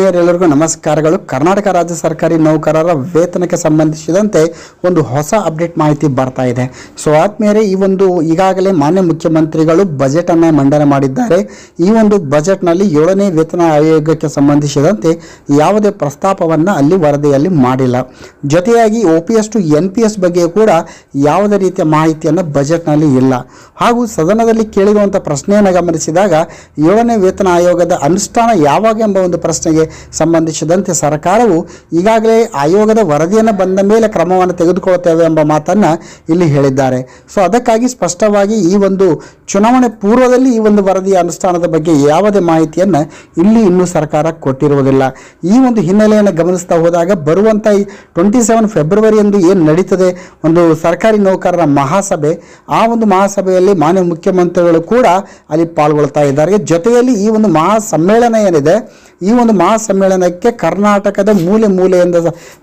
ಎಲ್ಲರಿಗೂ ನಮಸ್ಕಾರಗಳು. ಕರ್ನಾಟಕ ರಾಜ್ಯ ಸರ್ಕಾರಿ ನೌಕರರ ವೇತನಕ್ಕೆ ಸಂಬಂಧಿಸಿದಂತೆ ಒಂದು ಹೊಸ ಅಪ್ಡೇಟ್ ಮಾಹಿತಿ ಬರ್ತಾ ಇದೆ. ಸೊ ಆದ್ಮೇಲೆ ಈ ಒಂದು ಈಗಾಗಲೇ ಮಾನ್ಯ ಮುಖ್ಯಮಂತ್ರಿಗಳು ಬಜೆಟ್ ಅನ್ನ ಮಂಡನೆ ಮಾಡಿದ್ದಾರೆ. ಈ ಒಂದು ಬಜೆಟ್ನಲ್ಲಿ ಏಳನೇ ವೇತನ ಆಯೋಗಕ್ಕೆ ಸಂಬಂಧಿಸಿದಂತೆ ಯಾವುದೇ ಪ್ರಸ್ತಾಪವನ್ನು ಅಲ್ಲಿ ವರದಿಯಲ್ಲಿ ಮಾಡಿಲ್ಲ. ಜೊತೆಯಾಗಿ O P S to N P S ಬಗ್ಗೆ ಕೂಡ ಯಾವುದೇ ರೀತಿಯ ಮಾಹಿತಿಯನ್ನು ಬಜೆಟ್ನಲ್ಲಿ ಇಲ್ಲ. ಹಾಗೂ ಸದನದಲ್ಲಿ ಕೇಳಿರುವಂಥ ಪ್ರಶ್ನೆಯನ್ನು ಗಮನಿಸಿದಾಗ, ಏಳನೇ ವೇತನ ಆಯೋಗದ ಅನುಷ್ಠಾನ ಯಾವಾಗ ಎಂಬ ಒಂದು ಪ್ರಶ್ನೆಗೆ ಸಂಬಂಧಿಸಿದಂತೆ ಸರ್ಕಾರವು ಈಗಾಗಲೇ ಆಯೋಗದ ವರದಿಯನ್ನು ಬಂದ ಮೇಲೆ ಕ್ರಮವನ್ನು ತೆಗೆದುಕೊಳ್ಳುತ್ತೇವೆ ಎಂಬ ಮಾತನ್ನು ಇಲ್ಲಿ ಹೇಳಿದ್ದಾರೆ. ಸೊ ಅದಕ್ಕಾಗಿ ಸ್ಪಷ್ಟವಾಗಿ ಈ ಒಂದು ಚುನಾವಣೆ ಪೂರ್ವದಲ್ಲಿ ಈ ಒಂದು ವರದಿಯ ಅನುಷ್ಠಾನದ ಬಗ್ಗೆ ಯಾವುದೇ ಮಾಹಿತಿಯನ್ನು ಇಲ್ಲಿ ಇನ್ನೂ ಸರ್ಕಾರ ಕೊಟ್ಟಿರುವುದಿಲ್ಲ. ಈ ಒಂದು ಹಿನ್ನೆಲೆಯನ್ನು ಗಮನಿಸ್ತಾ ಹೋದಾಗ ಬರುವಂಥ ಈ ಟ್ವೆಂಟಿ ಸೆವೆನ್ ಫೆಬ್ರವರಿಯಂದು ಏನು ನಡೀತದೆ? ಒಂದು ಸರ್ಕಾರಿ ನೌಕರರ ಮಹಾಸಭೆ, ಆ ಒಂದು ಮಹಾಸಭೆಯಲ್ಲಿ ಮಾನ್ಯ ಮುಖ್ಯಮಂತ್ರಿಗಳು ಕೂಡ ಅಲ್ಲಿ ಪಾಲ್ಗೊಳ್ತಾ ಇದ್ದಾರೆ. ಜೊತೆಯಲ್ಲಿ ಈ ಒಂದು ಮಹಾ ಸಮ್ಮೇಳನ ಏನಿದೆ? ಈ ಒಂದು ಮಹಾಸಮ್ಮೇಳನಕ್ಕೆ ಕರ್ನಾಟಕದ ಮೂಲೆ ಮೂಲೆಯಿಂದ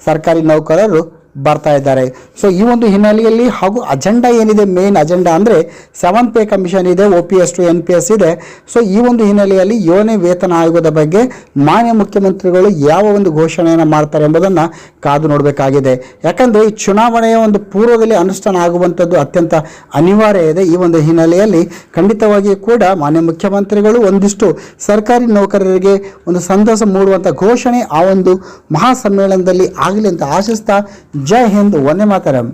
ಸರ್ಕಾರಿ ನೌಕರರು ಬರ್ತಾ ಇದ್ದಾರೆ. ಸೊ ಈ ಒಂದು ಹಿನ್ನೆಲೆಯಲ್ಲಿ ಹಾಗೂ ಅಜೆಂಡಾ ಏನಿದೆ ಮೇನ್ ಅಜೆಂಡಾ ಅಂದರೆ ಸೆವೆಂತ್ ಪೇ ಕಮಿಷನ್ ಇದೆ O P S to N P S ಇದೆ. ಸೊ ಈ ಒಂದು ಹಿನ್ನೆಲೆಯಲ್ಲಿ ಯೋನೆ ವೇತನ ಆಯೋಗದ ಬಗ್ಗೆ ಮಾನ್ಯ ಮುಖ್ಯಮಂತ್ರಿಗಳು ಯಾವ ಒಂದು ಘೋಷಣೆಯನ್ನು ಮಾಡ್ತಾರೆ ಎಂಬುದನ್ನು ಕಾದು ನೋಡಬೇಕಾಗಿದೆ. ಯಾಕಂದರೆ ಈ ಚುನಾವಣೆಯ ಒಂದು ಪೂರ್ವದಲ್ಲಿ ಅನುಷ್ಠಾನ ಆಗುವಂಥದ್ದು ಅತ್ಯಂತ ಅನಿವಾರ್ಯ ಇದೆ ಈ ಒಂದು ಹಿನ್ನೆಲೆಯಲ್ಲಿ. ಖಂಡಿತವಾಗಿಯೂ ಕೂಡ ಮಾನ್ಯ ಮುಖ್ಯಮಂತ್ರಿಗಳು ಒಂದಿಷ್ಟು ಸರ್ಕಾರಿ ನೌಕರರಿಗೆ ಒಂದು ಸಂತಸ ಮೂಡುವಂಥ ಘೋಷಣೆ ಆ ಒಂದು ಮಹಾಸಮ್ಮೇಳನದಲ್ಲಿ ಆಗಲಿ ಅಂತ ಆಶಿಸ್ತಾ जय हिंद वंदे मातरम।